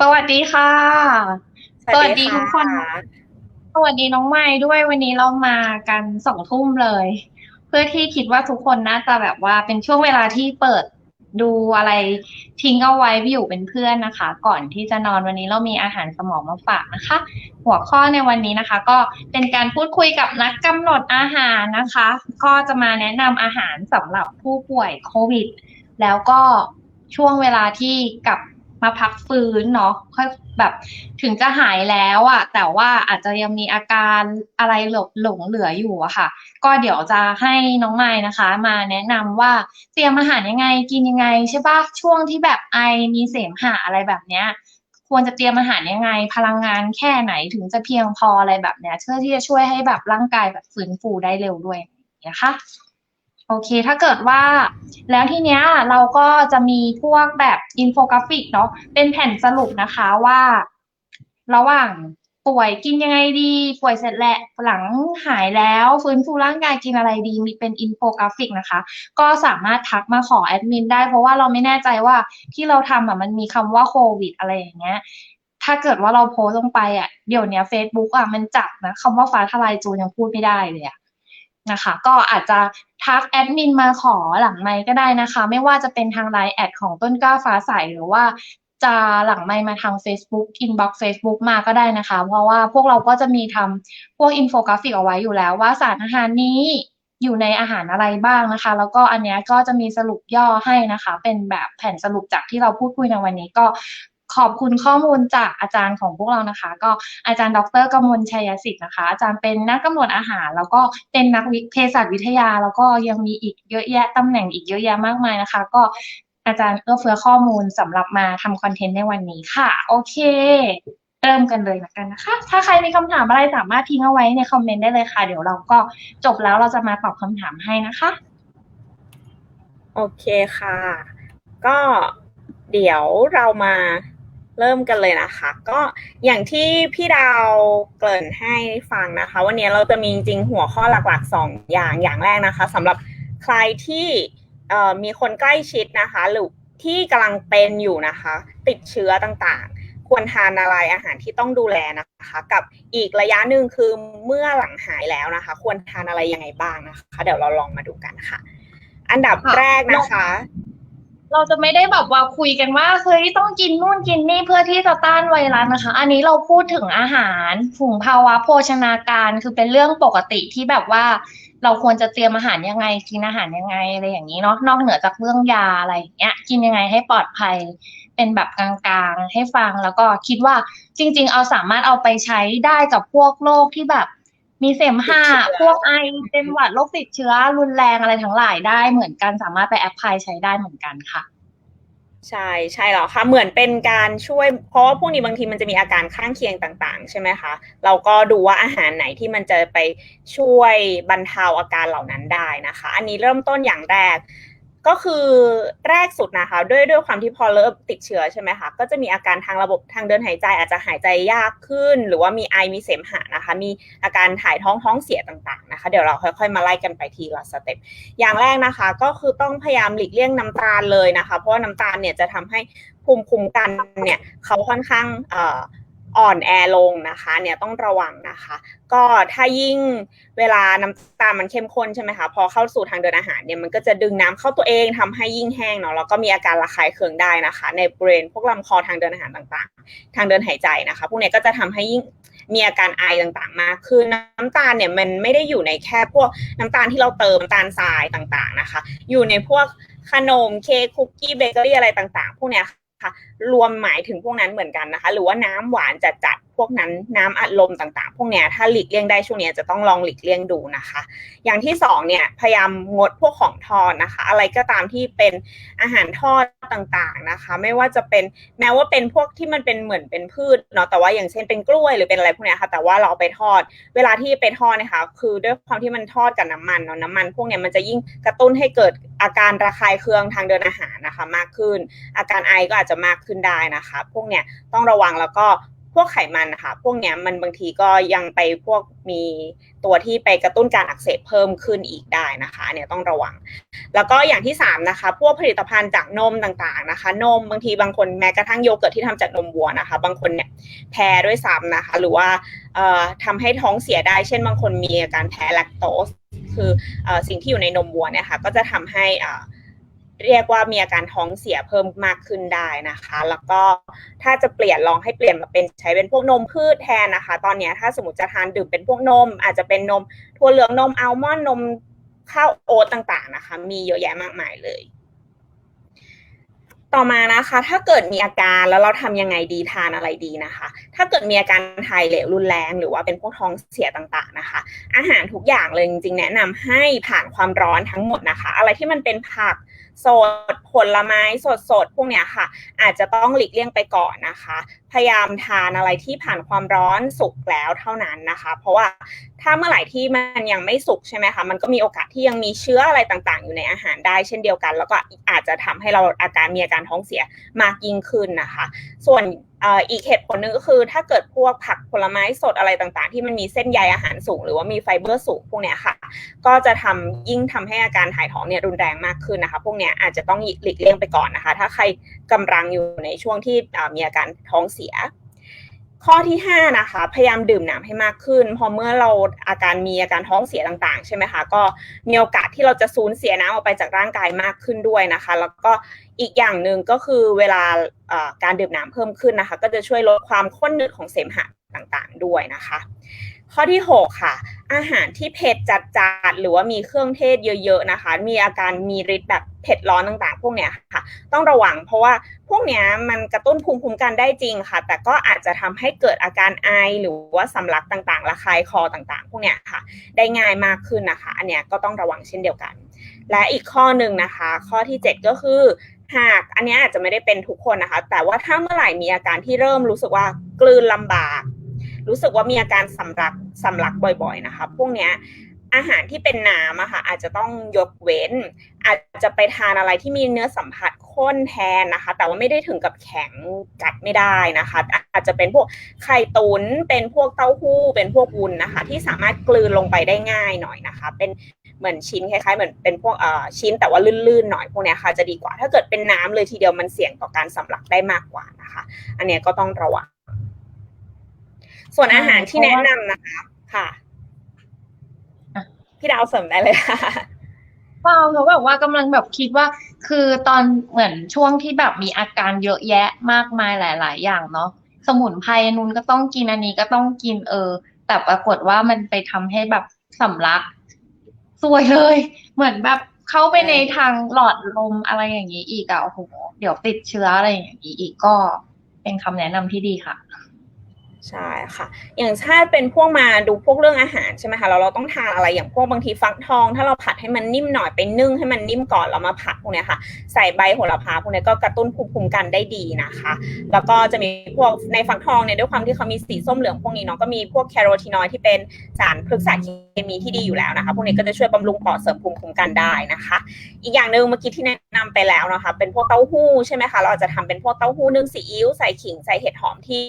สวัสดีค่ะ สวัสดีค่ทุกคนะสวัสดีน้องไม้ด้วยวันนี้เรามากันสองทุ่มเลย เพื่อที่คิดว่าทุกคนน่าจะแบบว่าเป็นช่วงเวลาที่เปิดดูอะไรทิ้งเอาไว้อยู่เป็นเพื่อนนะคะ ก่อนที่จะนอนวันนี้เรามีอาหารสมองมาฝากนะคะ หัวข้อในวันนี้นะคะ ก็เป็นการพูดคุยกับนักกำหนดอาหารนะคะ ก็จะมาแนะนำอาหารสำหรับผู้ป่วยโควิด แล้วก็ช่วงเวลาที่กลับ มาพักฟื้นเนาะค่อยแบบถึงจะหายแล้วอะแต่ว่าอาจจะยังมีอาการอะไรหลงหลงเหลืออยู่อะค่ะ ก็เดี๋ยวจะให้น้องไม้นะคะ มาแนะนำว่าเตรียมอาหารยังไงกินยังไงใช่ปะช่วงที่แบบไอมีเสมหะอะไรแบบเนี้ยควรจะเตรียมอาหารยังไง พลังงานแค่ไหนถึงจะเพียงพออะไรแบบเนี้ยเพื่อที่จะช่วยให้แบบร่างกายแบบฟื้นฟูได้เร็วด้วยนะคะ โอเค ถ้าเกิดว่าแล้วทีเนี้ยเราก็จะมีพวกแบบอินโฟกราฟิกเนาะเป็นแผ่นสรุปนะคะว่า ระหว่างป่วยกินยังไงดี ป่วยเสร็จแล้วหลังหายแล้วฟื้นฟูร่างกายกินอะไรดี มีเป็นอินโฟกราฟิกนะคะ ก็สามารถทักมาขอแอดมินได้ เพราะว่าเราไม่แน่ใจว่าที่เราทำอะมันมีคำว่าโควิดอะไรอย่างเงี้ยถ้าเกิดว่าเราโพสต์ลงไปอะเดี๋ยวนี้ Facebook อะมันจับนะคำว่าฟ้าทลายโจรยังพูดไม่ได้เลยอะ นะคะ ก็อาจจะทักแอดมินมาขอหลังไมค์ก็ได้นะคะ ไม่ว่าจะเป็นทางไลน์แอดของต้นกล้าฟ้าใสหรือว่าจะหลังไมมาทาง Facebook Inbox Facebook มาก็ได้นะคะ เพราะว่าพวกเราก็จะมีทำพวกอินโฟกราฟิกเอาไว้อยู่แล้ว ว่าสารอาหารนี้อยู่ในอาหารอะไรบ้างนะคะ แล้วก็อันเนี้ยก็จะมีสรุปย่อให้นะคะ เป็นแบบแผ่นสรุปจากที่เราพูดคุยในวันนี้ก็ ขอบคุณข้อมูลจากอาจารย์ของพวกเรานะคะ ก็อาจารย์ดรกมลชัยสิทธิ์นะคะ อาจารย์เป็นนักกำหนดอาหาร แล้วก็เป็นนักวิเภสัชวิทยา แล้วก็ยังมีอีกเยอะแยะตำแหน่งอีกเยอะแยะมากมายนะคะ ก็อาจารย์เอื้อเฟื้อข้อมูลสำหรับมาทำคอนเทนต์ในวันนี้ค่ะ โอเค เริ่มกันเลยละกันนะคะ ถ้าใครมีคำถามอะไรสามารถทิ้งเอาไว้ในคอมเมนต์ได้เลยค่ะ เดี๋ยวเราก็จบแล้วเราจะมาตอบคำถามให้นะคะ โอเคค่ะ ก็เดี๋ยวเรามา เริ่มกันเลยนะคะ ก็อย่างที่พี่ดาวเกริ่นให้ฟังนะคะ วันนี้เราจะมีจริงๆหัวข้อหลักๆสองอย่างอย่างแรกนะคะสำหรับใครที่มีคนใกล้ชิดนะคะหรือที่กำลังเป็นอยู่นะคะ ติดเชื้อต่างๆ ควรทานอะไรอาหารที่ต้องดูแลนะคะ กับอีกระยะหนึ่งคือเมื่อหลังหายแล้วนะคะ ควรทานอะไรยังไงบ้างนะคะ เดี๋ยวเราลองมาดูกันค่ะ อันดับแรกนะคะ เราจะไม่ได้แบบว่าคุยกันว่าเฮ้ยต้องกินนู่นกินนี่เพื่อที่จะต้านไวรัสนะคะ อันนี้เราพูดถึงอาหารถุงภาวะโภชนาการคือเป็นเรื่องปกติที่แบบว่า เราควรจะเตรียมอาหารยังไง กินอาหารยังไงอะไรอย่างนี้เนาะนอกเหนือจากเรื่องยาอะไรอย่างเงี้ยกินยังไงให้ปลอดภัย เป็นแบบกลางๆ ให้ฟังแล้วก็คิดว่าจริง ๆ เอาสามารถเอาไปใช้ได้กับพวกโรคที่แบบ มีเสมหะพวกไอเป็นหวัดโรคติดเชื้อรุนแรงอะไรทั้งหลายได้เหมือนกันสามารถไปแอปพลายใช้ได้เหมือนกันค่ะ ใช่ใช่แล้วค่ะเหมือนเป็นการช่วย เพราะว่าพวกนี้บางทีมันจะมีอาการข้างเคียงต่าง ๆ ใช่ไหมคะ เราก็ดูว่าอาหารไหนที่มันจะไปช่วยบรรเทาอาการเหล่านั้นได้นะคะ อันนี้เริ่มต้นอย่างแรก ก็คือแรกสุดนะคะ ด้วยด้วยความที่พอเริ่มติดเชื้อใช่ไหมคะก็จะมีอาการทางระบบทางเดินหายใจ อาจจะหายใจยากขึ้น หรือว่ามีไอมีเสมหะนะคะ มีอาการถ่ายท้องท้องเสียต่างๆนะคะ เดี๋ยวเราค่อยๆมาไล่กันไปทีละสเต็ปอย่างแรกนะคะ ก็คือต้องพยายามหลีกเลี่ยงน้ำตาลเลยนะคะ เพราะว่าน้ำตาลเนี่ยจะทำให้ภูมิคุ้มกันเนี่ยเขาค่อนข้างอ่อ อ่อนแอลงนะคะเนี่ยต้องระวังนะคะ ก็ถ้ายิ่งเวลาน้ำตาลมันเข้มข้นใช่ไหมคะพอเข้าสู่ทางเดินอาหารเนี่ยมันก็จะดึงน้ำเข้าตัวเองทำให้ยิ่งแห้งเนาะแล้วก็มีอาการระคายเคืองได้นะคะ ในบริเวณพวกลำคอทางเดินอาหารต่างๆ ทางเดินหายใจนะคะ พวกนี้ก็จะทำให้ยิ่งมีอาการไอต่างๆมากขึ้นน้ำตาลเนี่ยมันไม่ได้อยู่ในแค่พวกน้ำตาลที่เราเติมน้ำตาลทรายต่างๆนะคะ อยู่ในพวกขนมเค้กคุกกี้เบเกอรี่อะไรต่างๆ พวกเนี้ยค่ะ รวมหมายถึงพวกนั้นเหมือนกันนะคะ หรือว่าน้ำหวานจัดๆพวกนั้นน้ำอัดลมต่างๆ พวกเนี้ยถ้าหลีกเลี่ยงได้ช่วงนี้จะต้องลองหลีกเลี่ยงดูนะคะ อย่างที่สองเนี่ยพยายามงดพวกของทอดนะคะ อะไรก็ตามที่เป็นอาหารทอดต่างๆนะคะ ไม่ว่าจะเป็นแม้ว่าเป็นพวกที่มันเป็นเหมือนเป็นพืชเนาะแต่ว่าอย่างเช่นเป็นกล้วยหรือเป็นอะไรพวกนี้ค่ะแต่ว่าเราไปทอด เวลาที่ไปทอดนะคะคือด้วยความที่มันทอดกับน้ำมันเนาะน้ำมัน พวกเนี้ยมันจะยิ่งกระตุ้นให้เกิดอาการระคายเคืองทางเดินอาหารนะคะ มากขึ้น อาการไอก็อาจจะมากขึ้นได้นะคะ พวกเนี้ยต้องระวังแล้วก็พวกไขมันนะคะพวกเนี้ยมันบางทีก็ยังไปพวกมีตัวที่ไปกระตุ้นการอักเสบเพิ่มขึ้นอีกได้นะคะเนี่ยต้องระวัง แล้วก็อย่างที่สามนะคะ พวกผลิตภัณฑ์จากนมต่างๆนะคะ นมบางทีบางคนแม้กระทั่งโยเกิร์ตที่ทำจากนมวัวนะคะ บางคนเนี่ยแพ้ด้วยซ้ำนะคะ หรือว่าเอ่อทำให้ท้องเสียได้ เช่น บางคนมีอาการแพ้แลคโตสคืออสิ่งที่อยู่ในนมวัวเนี่ยค่ะก็จะทำให้อ่า เรียกว่ามีอาการท้องเสียเพิ่มมากขึ้นได้นะคะ แล้วก็ถ้าจะเปลี่ยนลองให้เปลี่ยนมาเป็นใช้เป็นพวกนมพืชแทนนะคะ ตอนนี้ถ้าสมมติจะทานดื่มเป็นพวกนม อาจจะเป็นนมถั่วเหลืองนมอัลมอนด์นมข้าวโอ๊ตต่างๆนะคะ มีเยอะแยะมากมายเลย ต่อมานะคะ ถ้าเกิดมีอาการแล้วเราทำยังไงดีทานอะไรดีนะคะ ถ้าเกิดมีอาการถ่ายเหลวรุนแรงหรือว่าเป็นพวกท้องเสียต่างๆนะคะ อาหารทุกอย่างเลยจริงๆแนะนำให้ผ่านความร้อนทั้งหมดนะคะ อะไรที่มันเป็นผัก สดผลไม้สดสดพวกเนี้ยค่ะ อาจจะต้องหลีกเลี่ยงไปก่อนนะคะ พยายามทานอะไรที่ผ่านความร้อนสุกแล้วเท่านั้นนะคะ เพราะว่าถ้าเมื่อไหร่ที่มันยังไม่สุกใช่ไหมคะมันก็มีโอกาสที่ยังมีเชื้ออะไรต่างๆ อยู่ในอาหารได้เช่นเดียวกัน แล้วก็อาจจะทำให้เราอาการมีอาการท้องเสียมากยิ่งขึ้นนะคะ ส่วน อีกเหตุผลหนึ่งก็คือถ้าเกิดพวกผักผลไม้สดอะไรต่างๆ ที่มันมีเส้นใยอาหารสูง หรือว่ามีไฟเบอร์สูงพวกเนี้ยค่ะ ก็จะทำยิ่งทำให้อาการถ่ายท้องเนี่ยรุนแรงมากขึ้นนะคะ พวกเนี้ยอาจจะต้องหลีกเลี่ยงไปก่อนนะคะ ถ้าใครกำลังอยู่ในช่วงที่มีอาการท้องเสีย ข้อที่5นะคะพยายามดื่มน้ำให้มากขึ้น พอเมื่อเราอาการมีอาการท้องเสียต่างๆ ใช่ไหมคะก็มีโอกาสที่เราจะสูญเสียน้ำออกไปจากร่างกายมากขึ้นด้วยนะคะ แล้วก็ อีกอย่างหนึ่งก็คือเวลาการดื่มน้ำเพิ่มขึ้นนะคะ ก็จะช่วยลดความข้นหนืดของเสมหะต่างๆ ด้วยนะคะ ข้อที่ 6 ค่ะ อาหารที่เผ็ดจัดๆหรือว่ามีเครื่องเทศเยอะๆนะคะ มีอาการมีฤทธิ์แบบเผ็ดร้อนต่างๆ พวกเนี้ยค่ะ ต้องระวังเพราะว่าพวกเนี้ยมันกระตุ้นภูมิคุ้มกันได้จริงค่ะ แต่ก็อาจจะทำให้เกิดอาการไอหรือว่าสำลักต่างๆระคายคอต่างๆ พวกเนี้ยค่ะ ได้ง่ายมากขึ้นนะคะ อันเนี้ยก็ต้องระวังเช่นเดียวกัน และอีกข้อหนึ่งนะคะ ข้อที่ 7 ก็คือ หากอันนี้อาจจะไม่ได้เป็นทุกคนนะคะ แต่ว่าถ้าเมื่อไหร่มีอาการที่เริ่มรู้สึกว่ากลืนลำบาก รู้สึกว่ามีอาการสำลักสำลักบ่อยๆนะคะ พวกเนี้ยอาหารที่เป็นน้ำอะค่ะอาจจะต้องยกเว้น อาจจะไปทานอะไรที่มีเนื้อสัมผัสข้นแทนนะคะ แต่ว่าไม่ได้ถึงกับแข็งกัดไม่ได้นะคะ อาจจะเป็นพวกไข่ตุนเป็นพวกเต้าหู้ เป็นพวกวุ้นนะคะ ที่สามารถกลืนลงไปได้ง่ายหน่อยนะคะ เป็น เหมือนชิ้นคล้ายๆเหมือนเป็นพวกเอ่อชิ้นแต่ว่าลื่นๆหน่อยพวกเนี้ยค่ะจะดีกว่า ถ้าเกิดเป็นน้ำเลยทีเดียวมันเสี่ยงต่อการสำลักได้มากกว่านะคะ อันเนี้ยก็ต้องระวังส่วนอาหารที่แนะนำนะคะค่ะอะพี่ดาวเสริมได้เลยค่ะเปล่าเขาแบบว่ากำลังแบบคิดว่า คือตอนเหมือนช่วงที่แบบมีอาการเยอะแยะมากมายหลาย ๆ อย่างเนาะสมุนไพรนู้นก็ต้องกินอันนี้ก็ต้องกินเออ แต่ปรากฏว่ามันไปทำให้แบบสำลัก ซวยเลย เหมือนแบบเข้าไปในทางหลอดลมอะไรอย่างนี้อีกอะโอ้โหเดี๋ยวติดเชื้ออะไรอย่างนี้อีกก็เป็นคำแนะนำที่ดีค่ะ ใช่ค่ะ อย่างถ้าเป็นพวกมาดูพวกเรื่องอาหารใช่ไหมคะเราเราต้องทานอะไรอย่างพวกบางทีฟักทอง ถ้าเราผัดให้มันนิ่มหน่อยไปนึ่งให้มันนิ่มก่อนแล้วมาผัดพวกเนี้ยค่ะ ใส่ใบโหระพาพวกเนี้ยก็กระตุ้นภูมิคุ้มกันได้ดีนะคะ แล้วก็จะมีพวกในฟักทองเนี่ยด้วยความที่เขามีสีส้มเหลืองพวกนี้เนาะก็มีพวกแคโรทีนอยด์ที่เป็นสารพฤกษเคมีที่ดีอยู่แล้วนะคะ พวกนี้ก็จะช่วยบำรุงปอดเสริมภูมิคุ้มกันได้นะคะ อีกอย่างหนึ่งเมื่อกี้ที่แนะนำไปแล้วนะคะ เป็นพวกเต้าหู้ใช่ไหมคะเราอาจจะทำเป็นพวกเต้าหู้นึ่งซีอิ๊วใส่ขิงใส่เห็ดหอมที่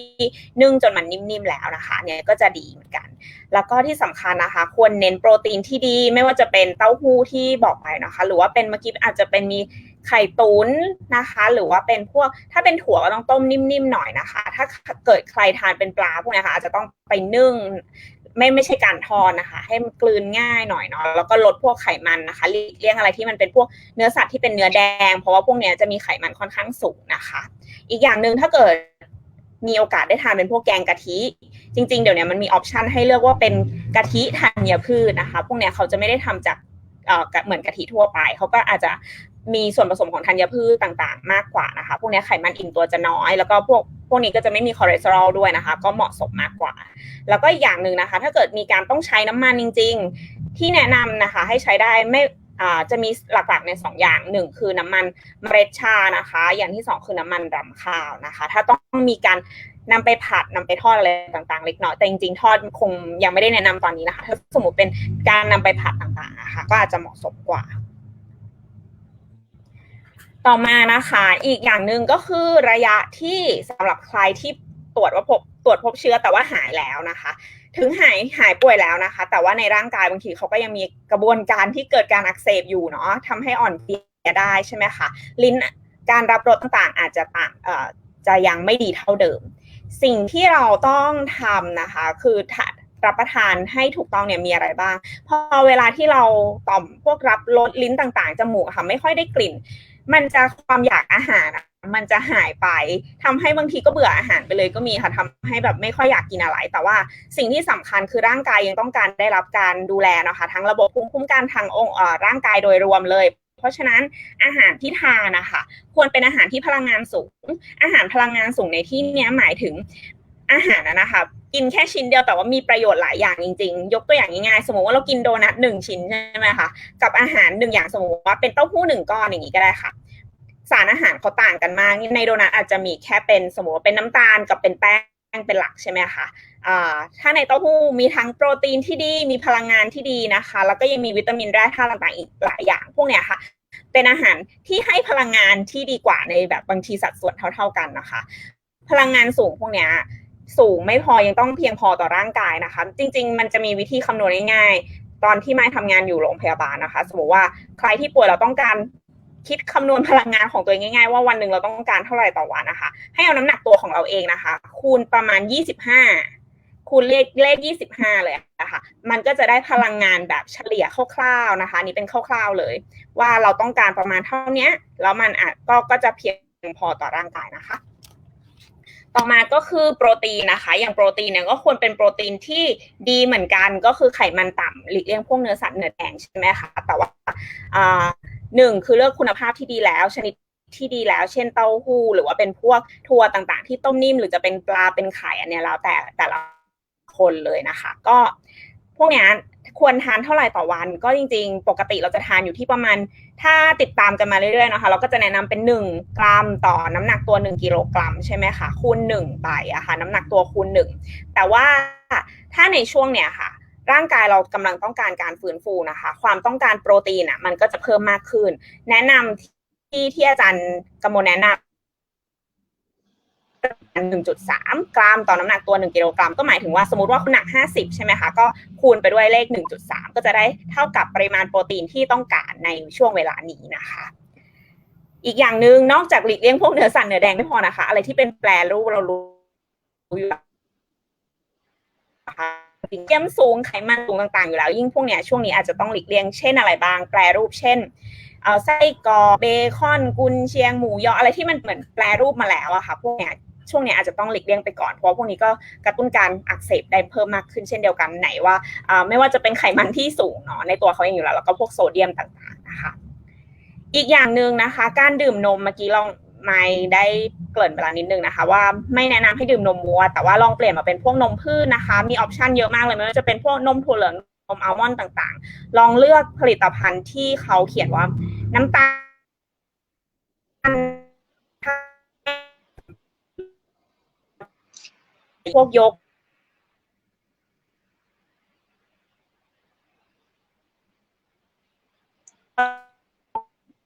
นึ่งจนมันนิ่มๆแล้วนะคะเนี่ยก็จะดีเหมือนกัน แล้วก็ที่สำคัญนะคะ ควรเน้นโปรตีนที่ดี ไม่ว่าจะเป็นเต้าหู้ที่บอกไปนะคะ หรือว่าเป็นเมื่อกี้อาจจะเป็นมีไข่ตุ๋นนะคะ หรือว่าเป็นพวกถ้าเป็นถั่วก็ต้องต้มนิ่มๆหน่อยนะคะ ถ้าเกิดใครทานเป็นปลาพวกนี้ค่ะอาจจะต้องไปนึ่งไม่ไม่ใช่การทอดนะคะ ให้มันกลืนง่ายหน่อยเนาะแล้วก็ลดพวกไขมันนะคะหลีกเลี่ยงอะไรที่มันเป็นพวกเนื้อสัตว์ที่เป็นเนื้อแดง เพราะว่าพวกเนี้ยจะมีไขมันค่อนข้างสูงนะคะ อีกอย่างหนึ่งถ้าเกิด มีโอกาสได้ทานเป็นพวกแกงกะทิ จริง ๆ เดี๋ยวนี้มันมีออปชันให้เลือกว่าเป็นกะทิธัญพืชนะคะ พวกเนี้ยเขาจะไม่ได้ทำจากเอ่อเหมือนกะทิทั่วไป เขาก็อาจจะมีส่วนผสมของธัญพืชต่างๆ มากกว่านะคะ พวกนี้ไขมันอิ่มตัวจะน้อย แล้วก็พวกพวกนี้ก็จะไม่มีคอเลสเตอรอลด้วยนะคะ ก็เหมาะสมมากกว่า แล้วก็อีกอย่างหนึ่งนะคะ ถ้าเกิดมีการต้องใช้น้ำมันจริง ๆ ที่แนะนำนะคะ ให้ใช้ได้ไม่ จะมีหลักๆในสองอย่างหนึ่งคือน้ำมันเมล็ดชานะคะ อย่างที่สองคือน้ำมันรำข้าวนะคะ ถ้าต้องมีการนำไปผัดนำไปทอดอะไรต่างๆ เล็กน้อยแต่จริงๆทอดคงยังไม่ได้แนะนำตอนนี้นะคะถ้าสมมติเป็นการนำไปผัดต่างๆนะคะก็อาจจะเหมาะสมกว่า ต่อมานะคะ อีกอย่างหนึ่งก็คือระยะที่สำหรับใครที่ตรวจว่าพบ ตรวจพบเชื้อแต่ว่าหายแล้วนะคะ ถึงหายหายป่วยแล้วนะคะ แต่ว่าในร่างกายบางทีเขาก็ยังมีกระบวนการที่เกิดการอักเสบอยู่เนาะทำให้อ่อนเพลียได้ใช่ไหมคะลิ้นการรับรสต่างๆ อาจจะต่างเอ่อจะยังไม่ดีเท่าเดิม สิ่งที่เราต้องทำนะคะ คือรับประทานให้ถูกต้องเนี่ยมีอะไรบ้าง พอเวลาที่เราต่อมพวกรับรสลิ้นต่างๆจมูกค่ะไม่ค่อยได้กลิ่น มันจะความอยากอาหาร มันจะหายไปทำให้บางทีก็เบื่ออาหารไปเลยก็มีค่ะทำให้แบบไม่ค่อยอยากกินอะไร แต่ว่าสิ่งที่สำคัญคือร่างกายยังต้องการได้รับการดูแลนะคะทั้งระบบภูมิคุ้มกันทางองค์ร่างกายโดยรวมเลย เพราะฉะนั้นอาหารที่ทานนะคะควรเป็นอาหารที่พลังงานสูง อาหารพลังงานสูงในที่นี้หมายถึงอาหารนะคะกินแค่ชิ้นเดียวแต่ว่ามีประโยชน์หลายอย่างจริง ๆ ยกตัวอย่างง่ายๆสมมติว่าเรากินโดนัทหนึ่งชิ้นใช่ไหมคะกับอาหารหนึ่งอย่างสมมติว่าเป็นเต้าหู้หนึ่งก้อนอย่างนี้ก็ได้ค่ะ สารอาหารเขาต่างกันมาก ในโดนัทอาจจะมีแค่เป็นสมมติว่าเป็นน้ำตาลกับเป็นแป้งเป็นหลักใช่ไหมคะถ้าในเต้าหู้มีทั้งโปรตีนที่ดีมีพลังงานที่ดีนะคะ แล้วก็ยังมีวิตามินแร่ธาตุต่างๆอีกหลายอย่างพวกเนี้ยค่ะเป็นอาหารที่ให้พลังงานที่ดีกว่าในแบบบางทีสัดส่วนเท่า ๆกันนะคะ พลังงานสูงพวกเนี้ยสูงไม่พอยังต้องเพียงพอต่อร่างกายนะคะ จริง ๆ มันจะมีวิธีคำนวณง่ายๆตอนที่ไม่ทำงานอยู่โรงพยาบาลนะคะ สมมติว่าใครที่ป่วยเราต้องการ คิดคำนวณพลังงานของตัวเองง่ายๆ ว่าวันหนึ่งเราต้องการเท่าไหร่ต่อวันนะคะ ให้เอาน้ำหนักตัวของเราเองนะคะ คูณประมาณ 25 คูณเลขเลข 25 เลยนะคะมันก็จะได้พลังงานแบบเฉลี่ยคร่าวๆนะคะนี่เป็นคร่าวๆเลย ว่าเราต้องการประมาณเท่านี้แล้วมันอาจก็ก็จะเพียงพอต่อร่างกายนะคะ ต่อมาก็คือโปรตีนนะคะ อย่างโปรตีนเนี่ยก็ควรเป็นโปรตีนที่ดีเหมือนกันก็คือไขมันต่ำหลีกเลี่ยงพวกเนื้อสัตว์เนื้อแดงใช่ไหมคะแต่ว่า หนึ่งคือเลือกคุณภาพที่ดีแล้วชนิดที่ดีแล้ว เช่นเต้าหู้ หรือว่าเป็นพวกทัวต่างๆ ที่ต้มนิ่มหรือจะเป็นปลาเป็นไข่อันเนี้ยแล้วแต่แต่ละคนเลยนะคะ ก็พวกนี้ควรทานเท่าไหร่ต่อวัน ก็จริง ๆ ปกติเราจะทานอยู่ที่ประมาณ ถ้าติดตามกันมาเรื่อยๆนะคะ เราก็จะแนะนำเป็น 1 กรัมต่อน้ำหนักตัว 1กิโลกรัมใช่ไหมคะคูณ1ไปอะค่ะน้ำหนักตัวคูณ1แต่ว่าถ้าในช่วงเนี้ยค่ะ ร่างกายเรากำลังต้องการการฟื้นฟูนะคะ ความต้องการโปรตีนอะ มันก็จะเพิ่มมากขึ้น แนะนำที่ที่อาจารย์กำมลแนะนำ1.3 กรัมต่อน้ำหนักตัว 1 กิโลกรัม ก็หมายถึงว่าสมมติว่าคุณหนัก 50 ใช่ไหมคะ ก็คูณไปด้วยเลข 1.3 ก็จะได้เท่ากับปริมาณโปรตีนที่ต้องการในช่วงเวลานี้นะคะ อีกอย่างหนึ่งนอกจากหลีกเลี่ยงพวกเนื้อสัตว์เนื้อแดงไม่พอนะคะ อะไรที่เป็นแปรรูปเรารู้อยู่นะคะ เยี่ยมสูงไขมันสูงต่างๆ อยู่แล้ว ยิ่งพวกเนี้ยช่วงนี้อาจจะต้องหลีกเลี่ยงเช่นอะไรบ้าง แปรรูปเช่นเอาไส้กรอกเบคอนกุนเชียงหมูยออะไรที่มันเหมือนแปรรูปมาแล้วอะค่ะพวกเนี้ยช่วงนี้อาจจะต้องหลีกเลี่ยงไปก่อน เพราะพวกนี้ก็กระตุ้นการอักเสบได้เพิ่มมากขึ้นเช่นเดียวกันไหนว่าไม่ว่าจะเป็นไขมันที่สูงเนาะในตัวเขาเองอยู่แล้ว แล้วก็พวกโซเดียมต่างๆนะคะ อีกอย่างหนึ่งนะคะ การดื่มนมเมื่อกี้ลอง ไม่ได้เกริ่นไปแล้วนิดนึงนะคะ ว่าไม่แนะนำให้ดื่มนมวัว แต่ว่าลองเปลี่ยนมาเป็นพวกนมพืชนะคะ มีออปชันเยอะมากเลยไม่ว่าจะเป็นพวกนมถั่วเหลืองนมอัลมอนด์ต่างๆ ลองเลือกผลิตภัณฑ์ที่เขาเขียนว่าน้ำตาลพวกยก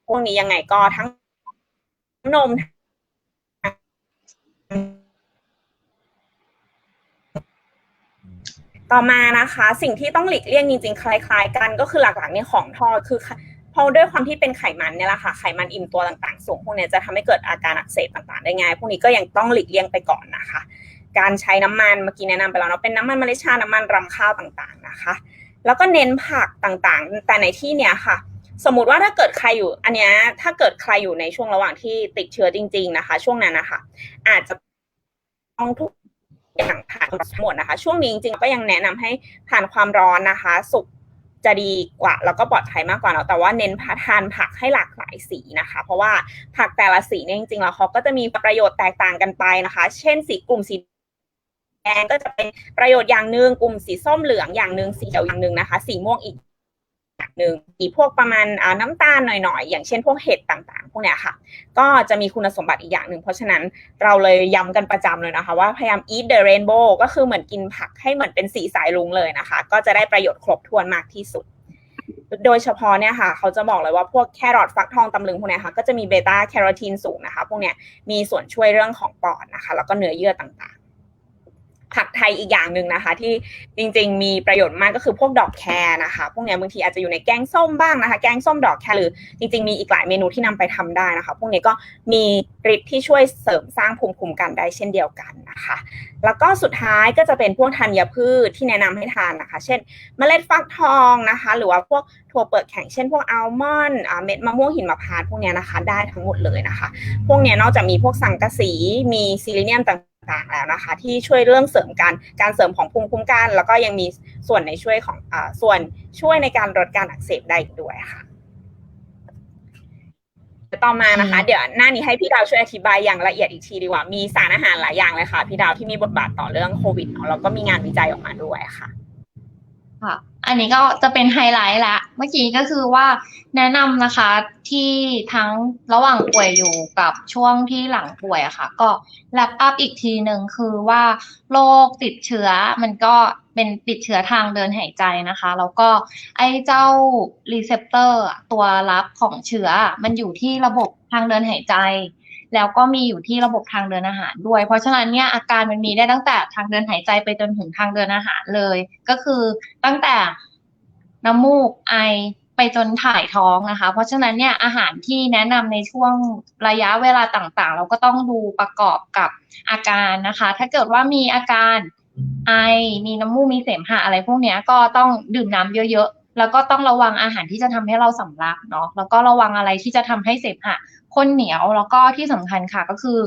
พวกนี้ยังไงก็ทั้ง นมต่อมานะคะ สิ่งที่ต้องหลีกเลี่ยงจริงๆ คล้าย ๆ กันก็คือหลักๆเนี่ยของทอดคือพอด้วยความที่เป็นไขมันเนี่ยแหละค่ะไขมันอิ่มตัวต่างๆ สูงพวกนี้จะทำให้เกิดอาการอักเสบต่างๆ ได้ง่ายพวกนี้ก็ยังต้องหลีกเลี่ยงไปก่อนนะคะ การใช้น้ำมันเมื่อกี้แนะนำไปแล้วเนาะเป็นน้ำมันมะลิชาน้ำมันรำข้าวต่างๆนะคะ แล้วก็เน้นผักต่างๆ แต่ในที่เนี้ยค่ะ สมมติว่าถ้าเกิดใครอยู่ อันเนี้ยถ้าเกิดใครอยู่ในช่วงระหว่างที่ติดเชื้อจริง ๆ นะคะ ช่วงนั้นนะคะ อาจจะต้องทุกอย่างผ่านทั้งหมดนะคะ ช่วงนี้จริงๆก็ยังแนะนำให้ผ่านความร้อนนะคะ สุกจะดีกว่า แล้วก็ปลอดภัยมากกว่าเนาะแต่ว่าเน้นทานผักให้หลากหลายสีนะคะ เพราะว่าผักแต่ละสีเนี่ยจริงๆแล้วเขาก็จะมีประโยชน์แตกต่างกันไปนะคะ เช่นสีกลุ่มสีแดงก็จะเป็นประโยชน์อย่างหนึ่งกลุ่มสีส้มเหลืองอย่างหนึ่งสีเขียวอย่างหนึ่งนะคะ สีม่วงอีก หนึ่งสีพวกประมาณน้ำตาลหน่อยๆ อย่างเช่นพวกเห็ดต่างๆ พวกเนี้ยค่ะ ก็จะมีคุณสมบัติอีกอย่างหนึ่ง เพราะฉะนั้นเราเลยย้ำกันประจำเลยนะคะ ว่าพยายาม eat the rainbow ก็คือเหมือนกินผักให้เหมือนเป็นสีสายลุงเลยนะคะ ก็จะได้ประโยชน์ครบถ้วนมากที่สุด โดยเฉพาะเนี่ยค่ะ เขาจะบอกเลยว่าพวกแครอทฟักทองตำลึงพวกเนี้ยค่ะ ก็จะมีเบต้าแคโรทีนสูงนะคะ พวกเนี้ยมีส่วนช่วยเรื่องของปอดนะคะ แล้วก็เนื้อเยื่อต่าง ผักไทยอีกอย่างหนึ่งนะคะ ที่จริง ๆ มีประโยชน์มากก็คือพวกดอกแครนะคะ พวกเนี้ยบางทีอาจจะอยู่ในแกงส้มบ้างนะคะ แกงส้มดอกแครหรือจริง ๆ มีอีกหลายเมนูที่นำไปทำได้นะคะ พวกนี้ก็มีฤทธิ์ที่ช่วยเสริมสร้างภูมิคุ้มกันได้เช่นเดียวกันนะคะ แล้วก็สุดท้ายก็จะเป็นพวกธัญพืชที่แนะนำให้ทานนะคะ เช่น เมล็ดฟักทองนะคะ หรือว่าพวกถั่วเปลือกแข็งเช่นพวกอัลมอนด์เม็ดมะม่วงหินมะพร้าวพวกเนี้ยนะคะ ได้ทั้งหมดเลยนะคะ พวกเนี้ยนอกจากมีพวกสังกะสีมีซิลิเนียมต่าง ๆแล้วนะคะ ที่ช่วยเรื่องเสริมการการเสริมของภูมิคุ้มกัน แล้วก็ยังมีส่วนในช่วยของอส่วนช่วยในการลดการอักเสบได้อีกด้วยค่ะต่อมานะคะ เดี๋ยวหน้านี้ให้พี่ดาวช่วยอธิบายอย่างละเอียดอีกทีดีกว่า มีสารอาหารหลายอย่างเลยค่ะ พี่ดาวที่มีบทบาทต่อเรื่องโควิดเนาะแล้วก็มีงานวิจัยออกมาด้วยค่ะ ค่ะ อันนี้ก็จะเป็นไฮไลท์ละ เมื่อกี้ก็คือว่าแนะนำนะคะที่ทั้งระหว่างป่วยอยู่กับช่วงที่หลังป่วยอะค่ะ ก็แลปอัพอีกทีหนึ่งคือว่าโรคติดเชื้อมันก็เป็นติดเชื้อทางเดินหายใจนะคะ แล้วก็ไอ้เจ้ารีเซพเตอร์ตัวรับของเชื้อมันอยู่ที่ระบบทางเดินหายใจ แล้วก็มีอยู่ที่ระบบทางเดินอาหารด้วย เพราะฉะนั้นเนี่ยอาการมันมีได้ตั้งแต่ทางเดินหายใจไปจนถึงทางเดินอาหารเลย ก็คือตั้งแต่น้ำมูกไอไปจนถ่ายท้องนะคะ เพราะฉะนั้นเนี่ยอาหารที่แนะนำในช่วงระยะเวลาต่างๆ เราก็ต้องดูประกอบกับอาการนะคะ ถ้าเกิดว่ามีอาการไอ มีน้ำมูก มีเสมหะอะไรพวกนี้ก็ต้องดื่มน้ำเยอะๆ แล้วก็ต้องระวังอาหารที่จะทำให้เราสำลักเนาะแล้วก็ระวังอะไรที่จะทำให้เสมหะข้นเหนียวแล้วก็ที่สำคัญค่ะก็คือ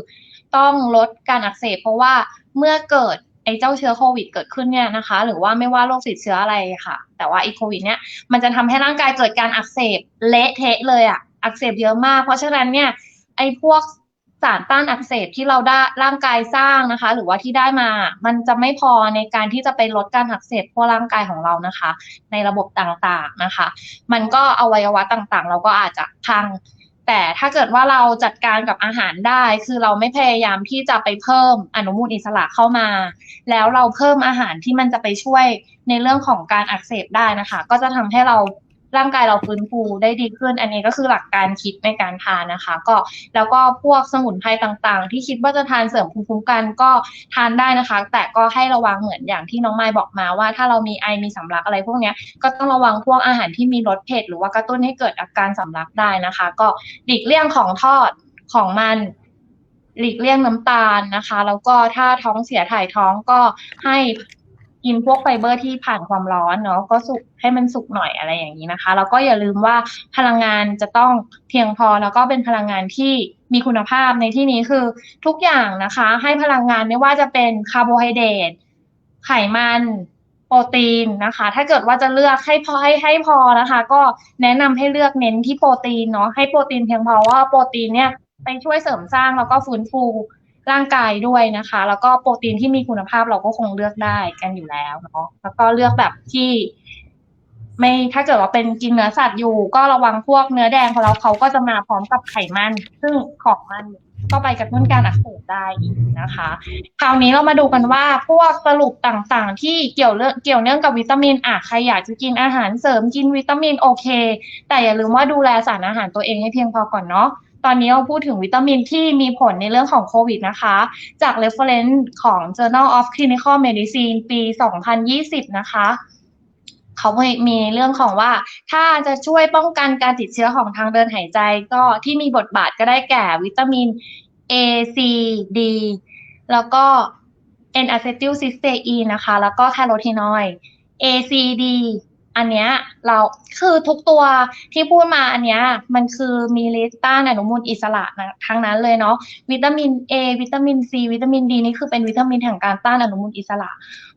ต้องลดการอักเสบเพราะว่าเมื่อเกิดไอ้เจ้าเชื้อโควิดเกิดขึ้นเนี่ยนะคะ หรือว่าไม่ว่าโรคติดเชื้ออะไรค่ะ แต่ว่าไอ้โควิดเนี่ยมันจะทำให้ร่างกายเกิดการอักเสบเละเทะเลยอะอักเสบเยอะมาก เพราะฉะนั้นเนี่ยไอ้พวก สารต้านอักเสบที่เราได้ร่างกายสร้างนะคะ หรือว่าที่ได้มา มันจะไม่พอในการที่จะไปลดการอักเสบทั่วร่างกายของเรานะคะ ในระบบต่างๆนะคะ มันก็อวัยวะต่างๆ เราก็อาจจะพัง แต่ถ้าเกิดว่าเราจัดการกับอาหารได้ คือเราไม่พยายามที่จะไปเพิ่มอนุมูลอิสระเข้ามา แล้วเราเพิ่มอาหารที่มันจะไปช่วยในเรื่องของการอักเสบได้นะคะ ก็จะทำให้เรา ร่างกายเราฟื้นฟูได้ดีขึ้น อันนี้ก็คือหลักการคิดในการทานนะคะ ก็แล้วก็พวกสมุนไพรต่างๆ ที่คิดว่าจะทานเสริมภูมิคุ้มกันก็ทานได้นะคะ แต่ก็ให้ระวังเหมือนอย่างที่น้องไม้บอกมาว่า ถ้าเรามีไอมีสำลักอะไรพวกนี้ก็ต้องระวังพวกอาหารที่มีรสเผ็ดหรือว่ากระตุ้นให้เกิดอาการสำลักได้นะคะ ก็หลีกเลี่ยงของทอดของมันหลีกเลี่ยงน้ำตาลนะคะ แล้วก็ถ้าท้องเสียถ่ายท้องก็ให้ กินพวกไฟเบอร์ที่ผ่านความร้อนเนาะก็สุกให้มันสุกหน่อยอะไรอย่างนี้นะคะ แล้วก็อย่าลืมว่าพลังงานจะต้องเพียงพอแล้วก็เป็นพลังงานที่มีคุณภาพในที่นี้คือทุกอย่างนะคะ ให้พลังงานไม่ว่าจะเป็นคาร์โบไฮเดรตไขมันโปรตีนนะคะ ถ้าเกิดว่าจะเลือกให้พอให้ให้พอนะคะ ก็แนะนำให้เลือกเน้นที่โปรตีนเนาะให้โปรตีนเพียงพอว่าโปรตีนเนี่ยไปช่วยเสริมสร้างแล้วก็ฟื้นฟู ร่างกายด้วยนะคะ แล้วก็โปรตีนที่มีคุณภาพเราก็คงเลือกได้กันอยู่แล้วเนาะแล้วก็เลือกแบบที่ไม่ถ้าเกิดว่าเป็นกินเนื้อสัตว์อยู่ ก็ระวังพวกเนื้อแดงเพราะแล้วเขาก็จะมาพร้อมกับไขมัน ซึ่งของมันก็ไปกระตุ้นการอักเสบได้อีกนะคะ คราวนี้เรามาดูกันว่าพวกสรุปต่างๆ ที่เกี่ยวเรื่องเกี่ยวเนื่องกับวิตามินอะใครอยากจะกินอาหารเสริมกินวิตามินโอเค แต่อย่าลืมว่าดูแลสารอาหารตัวเองให้เพียงพอก่อนเนาะ ตอนนี้เราพูดถึงวิตามินที่มีผลในเรื่องของโควิดนะคะ จาก reference ของ Journal of Clinical Medicine ปี 2020 นะคะเขามีเรื่องของว่า ถ้าจะช่วยป้องกันการติดเชื้อของทางเดินหายใจ ก็ที่มีบทบาทก็ได้แก่วิตามิน A C D แล้วก็ N acetylcysteine นะคะ แล้วก็แคโรทีนอยด์ A C D อันเนี้ยเราคือทุกตัวที่พูดมาอันเนี้ยมันคือมีฤทธิ์ต้านอนุมูลอิสระนะทั้งนั้นเลยเนาะวิตามิน A วิตามิน C วิตามิน D นี่คือเป็นวิตามินแห่งการต้านอนุมูลอิสระ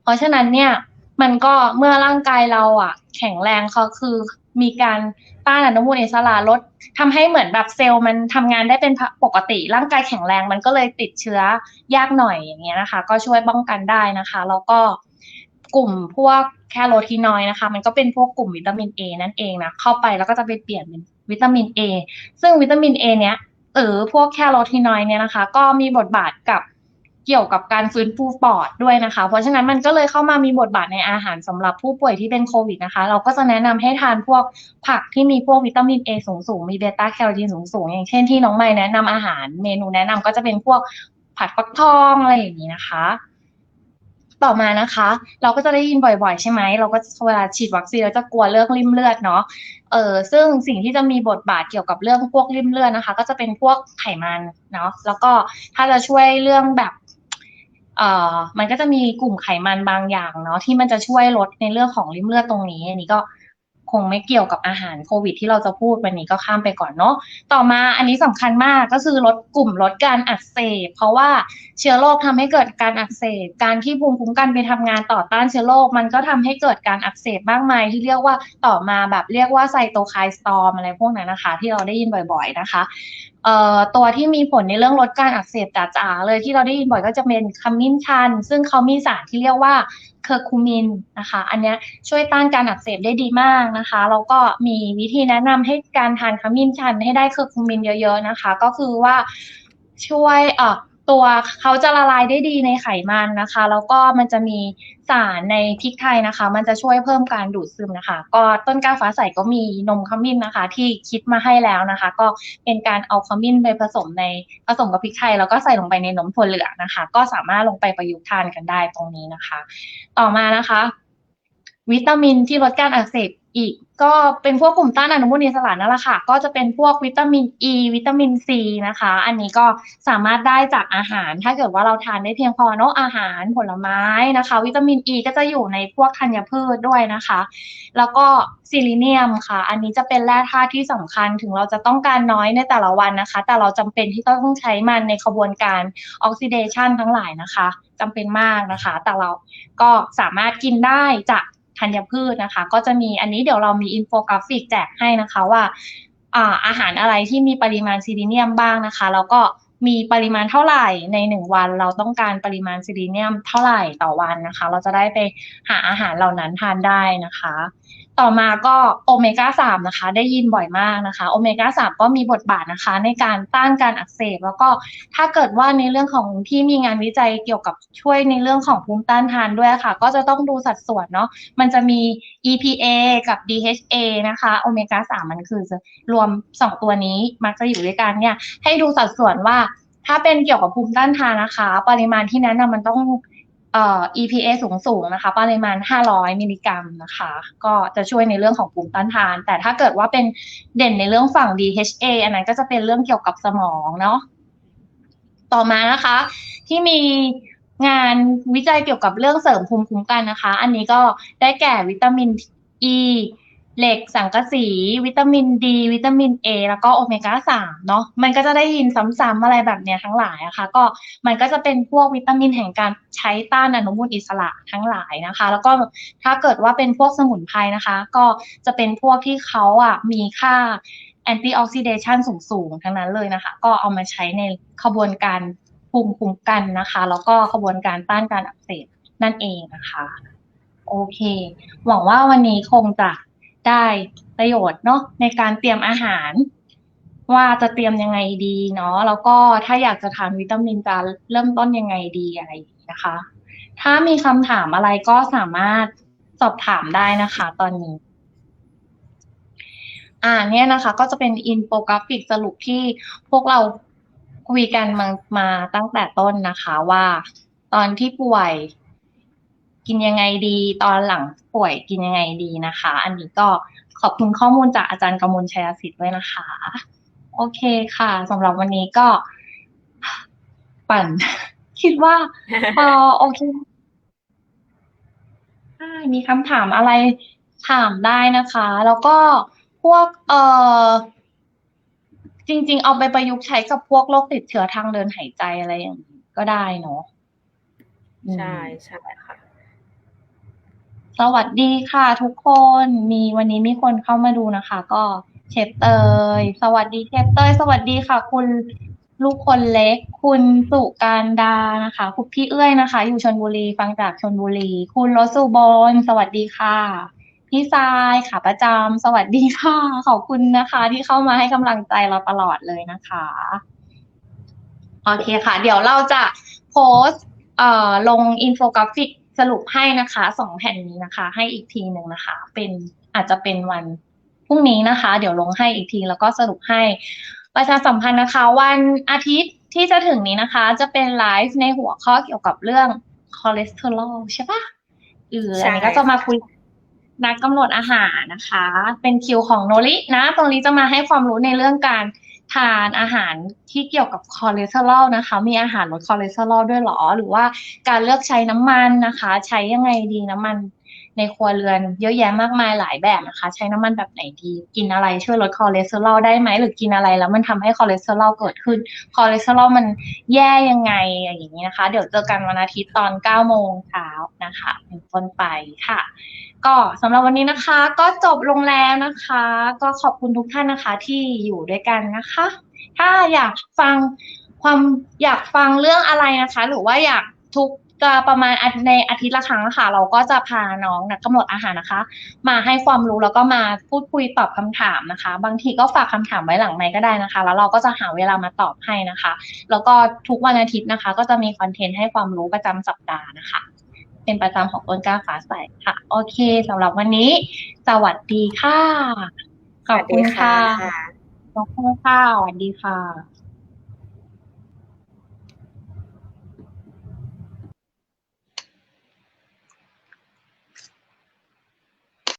เพราะฉะนั้นเนี่ยมันก็เมื่อร่างกายเราอะ แข็งแรงเขาคือมีการต้านอนุมูลอิสระลดทำให้เหมือนแบบเซลล์มันทำงานได้เป็นปกติ ร่างกายแข็งแรงมันก็เลยติดเชื้อยากหน่อยอย่างเงี้ยนะคะ ก็ช่วยป้องกันได้นะคะ แล้วก็ กลุ่มพวกแคโรทีนอยนะคะ มันก็เป็นพวกกลุ่มวิตามิน A นั่นเองนะเข้าไปแล้วก็จะไปเปลี่ยนเป็นวิตามิน A ซึ่งวิตามิน A เนี้ยหรือพวกแคโรทีนอยเนี่ยนะคะ ก็มีบทบาทกับเกี่ยวกับการฟื้นฟูปอดด้วยนะคะ เพราะฉะนั้นมันก็เลยเข้ามามีบทบาทในอาหารสำหรับผู้ป่วยที่เป็นโควิดนะคะ เราก็จะแนะนำให้ทานพวกผักที่มีพวกวิตามิน A สูงสูงๆมีเบต้าแคโรทีนสูงสูงๆอย่างเช่นที่น้องใหม่แนะนำอาหารเมนูแนะนำก็จะเป็นพวกผัดฟักทองอะไรอย่างนี้นะคะ ต่อมานะคะ เราก็จะได้ยินบ่อยๆ ใช่ไหม เราก็เวลาฉีดวัคซีนเราจะกลัวเรื่องริ่มเลือดเนาะเออซึ่งสิ่งที่จะมีบทบาทเกี่ยวกับเรื่องพวกริ่มเลือดนะคะ ก็จะเป็นพวกไขมันเนาะแล้วก็ถ้าจะช่วยเรื่องแบบเอ่อมันก็จะมีกลุ่มไขมันบางอย่างเนาะที่มันจะช่วยลดในเรื่องของริ่มเลือดตรงนี้อันนี้ก็ คงไม่เกี่ยวกับอาหารโควิด ที่เราจะพูดวันนี้ก็ข้ามไปก่อนเนาะต่อมาอันนี้สำคัญมากก็คือลดกลุ่มลดการอักเสบ เพราะว่าเชื้อโรคทำให้เกิดการอักเสบ การที่ภูมิคุ้มกันไปทำงานต่อต้านเชื้อโรคมันก็ทำให้เกิดการอักเสบมากมายที่เรียกว่าต่อมาแบบเรียกว่าไซโตไคน์สตอมอะไรพวกนั้นนะคะ ที่เราได้ยินบ่อย ๆนะคะ เอ่อตัวที่มีผลในเรื่องลดการอักเสบจ๋าๆเลยที่เราได้ยินบ่อยก็จะเป็นขมิ้นชัน ซึ่งเขามีสารที่เรียกว่าเคอร์คูมินนะคะ อันนี้ช่วยต้านการอักเสบได้ดีมากนะคะแล้วก็มีวิธีแนะนำให้การทานขมิ้นชันให้ได้เคอร์คูมินเยอะ ๆนะคะ ก็คือว่าช่วยเอ่อ ตัวเขาจะละลายได้ดีในไขมันนะคะ แล้วก็มันจะมีสารในพริกไทยนะคะ มันจะช่วยเพิ่มการดูดซึมนะคะ ก็ต้นกล้าฟ้าใสก็มีนมขมิ้นนะคะ ที่คิดมาให้แล้วนะคะ ก็เป็นการเอาขมิ้นไปผสมในผสมกับพริกไทย แล้วก็ใส่ลงไปในนมถั่วเหลืองนะคะ ก็สามารถลงไปประยุกต์ทานกันได้ตรงนี้นะคะ ต่อมานะคะ วิตามินที่ลดการอักเสบอีก ก็เป็นพวกกลุ่มต้านอนุมูลอิสระนั่นแหละค่ะ ก็จะเป็นพวกวิตามินอ e, ีวิตามินซีนะคะ อันนี้ก็สามารถได้จากอาหาร ถ้าเกิดว่าเราทานได้เพียงพอเนาะอาหารผลไม้นะคะ วิตามินอ e ีก็จะอยู่ในพวกธัญพืชด้วยนะคะ แล้วก็ซิลิเนียมค่ะ อันนี้จะเป็นแร่ธาตุที่สำคัญถึงเราจะต้องการน้อยในแต่ละวันนะคะ แต่เราจำเป็นที่ต้องใช้มันในขบวนการออกซิเดชันทั้งหลายนะคะจำเป็นมากนะคะ แต่เราก็สามารถกินได้จาก ธัญพืชนะคะ ก็จะมีอันนี้เดี๋ยวเรามีอินโฟกราฟิกแจกให้นะคะว่าอาหารอะไรที่มีปริมาณซีลิเนียมบ้างนะคะ แล้วก็มีปริมาณเท่าไหร่ในหนึ่งวัน เราต้องการปริมาณซีลิเนียมเท่าไหร่ต่อวันนะคะ เราจะได้ไปหาอาหารเหล่านั้นทานได้นะคะ ต่อมาก็โอเมก้าสามนะคะ ได้ยินบ่อยมากนะคะโอเมก้าสามก็มีบทบาทนะคะ ในการต้านการอักเสบ แล้วก็ถ้าเกิดว่าในเรื่องของที่มีงานวิจัยเกี่ยวกับช่วยในเรื่องของภูมิต้านทานด้วยค่ะ ก็จะต้องดูสัดส่วนเนาะมันจะมี EPA กับ DHA นะคะโอเมก้าสามมันคือรวมสองตัวนี้มักจะอยู่ด้วยกันเนี่ยให้ดูสัดส่วนว่าถ้าเป็นเกี่ยวกับภูมิต้านทานนะคะ ปริมาณที่แนะนำมันต้อง เอ่อ EPA สูงสูงนะคะ ปริมาณ 500 มิลลิกรัมนะคะ ก็จะช่วยในเรื่องของภูมิต้านทาน แต่ถ้าเกิดว่าเป็นเด่นในเรื่องฝั่ง DHA อันนั้นก็จะเป็นเรื่องเกี่ยวกับสมองเนาะต่อมานะคะ ที่มีงานวิจัยเกี่ยวกับเรื่องเสริมภูมิคุ้มกันนะคะ อันนี้ก็ได้แก่วิตามิน E เหล็กสังกะสี วิตามินดี วิตามิน A แล้วก็โอเมก้าสามเนาะมันก็จะได้ยินซ้ำๆอะไรแบบเนี้ยทั้งหลายอะคะ่ะ ก็มันก็จะเป็นพวกวิตามินแห่งการใช้ต้านอนุมูลอิสระทั้งหลายนะคะ แล้วก็ถ้าเกิดว่าเป็นพวกสมุนไพรนะคะ ก็จะเป็นพวกที่เขาอะมีค่าแอนตี้ออกซิเดชันสูงๆ ทั้งนั้นเลยนะคะ ก็เอามาใช้ในขบวนการภูมิคุ้มกันนะคะ แล้วก็ขบวนการต้านการอักเสบนั่นเองนะคะ โอเค หวังว่าวันนี้คงจะ ได้ประโยชน์เนาะในการเตรียมอาหาร ว่าจะเตรียมยังไงดีเนาะแล้วก็ถ้าอยากจะทานวิตามินจะเริ่มต้นยังไงดีอะไรนะคะ ถ้ามีคำถามอะไรก็สามารถสอบถามได้นะคะ ตอนนี้อ่าเนี่ยนะคะ ก็จะเป็นอินโฟกราฟิกสรุปที่พวกเราคุยกันมามาตั้งแต่ต้นนะคะว่า ตอนที่ป่วย กินยังไงดีตอนหลังป่วยกินยังไงดีนะคะ อันนี้ก็ขอบคุณข้อมูลจากอาจารย์กมลชัยสิทธิ์ด้วยนะคะ โอเคค่ะสำหรับวันนี้ก็ปั่น คิดว่าพอโอเคมีคำถามอะไรถามได้นะคะ แล้วก็พวกเอ่อจริง ๆ เอาไปประยุกต์ใช้กับพวกโรคติดเชื้อทางเดินหายใจอะไรอย่างนี้ก็ได้เนาะใช่ใช่ค่ะ สวัสดีค่ะทุกคนมีวันนี้มีคนเข้ามาดูนะคะ ก็เชฟเตย สวัสดีเชฟเตย สวัสดีค่ะ คุณลูกคนเล็ก คุณสุการดานะคะคุณพี่เอื้อยนะคะ อยู่ชนบุรีฟังจากชนบุรี คุณรสุบลสวัสดีค่ะ พี่ทรายค่ะประจำสวัสดีค่ะ ขอบคุณนะคะ ที่เข้ามาให้กำลังใจเราตลอดเลยนะคะโอเคค่ะ เดี๋ยวเราจะโพสต์เอ่อลงอินโฟกราฟิก สรุปให้นะคะสองแผ่นนี้นะคะ ให้อีกทีหนึ่งนะคะ เป็นอาจจะเป็นวันพรุ่งนี้นะคะ เดี๋ยวลงให้อีกทีแล้วก็สรุปให้ประชาสัมพันธ์นะคะ วันอาทิตย์ที่จะถึงนี้นะคะ จะเป็นไลฟ์ในหัวข้อเกี่ยวกับเรื่องคอเลสเตอรอลใช่ปะเออใช่อันนี้ก็จะมาคุยนักกำหนดอาหารนะคะ เป็นคิวของโนรินะ ตรงนี้จะมาให้ความรู้ในเรื่องการ ทานอาหารที่เกี่ยวกับคอเลสเตอรอลนะคะ มีอาหารลดคอเลสเตอรอลด้วยหรอ หรือว่าการเลือกใช้น้ำมันนะคะ ใช้ยังไงดีน้ำมันในครัวเรือนเยอะแยะมากมายหลายแบบนะคะ ใช้น้ำมันแบบไหนดี กินอะไรช่วยลดคอเลสเตอรอลได้ไหมหรือกินอะไรแล้วมันทำให้คอเลสเตอรอลเกิดขึ้น คอเลสเตอรอลมันแย่ยังไงอย่างนี้นะคะ เดี๋ยวเจอกันวันอาทิตย์ตอน9โมงเช้า นะคะเป็นต้นไปค่ะ ก็สำหรับวันนี้นะคะ ก็จบลงแล้วนะคะ ก็ขอบคุณทุกท่านนะคะที่อยู่ด้วยกันนะคะ ถ้าอยากฟังความอยากฟังเรื่องอะไรนะคะ หรือว่าอยากทุกจะประมาณในอาทิตย์ละครั้งค่ะ เราก็จะพาน้องนักกำหนดอาหารนะคะ มาให้ความรู้แล้วก็มาพูดคุยตอบคำถามนะคะ บางทีก็ฝากคำถามไว้หลังไมก็ได้นะคะ แล้วเราก็จะหาเวลามาตอบให้นะคะ แล้วก็ทุกวันอาทิตย์นะคะ ก็จะมีคอนเทนต์ให้ความรู้ประจำสัปดาห์นะคะ เป็นประจำของต้นกล้าฟ้าใสค่ะ โอเคสำหรับวันนี้ สวัสดีค่ะ ขอบคุณค่ะขอบคุณค่ะสวัสดีค่ะ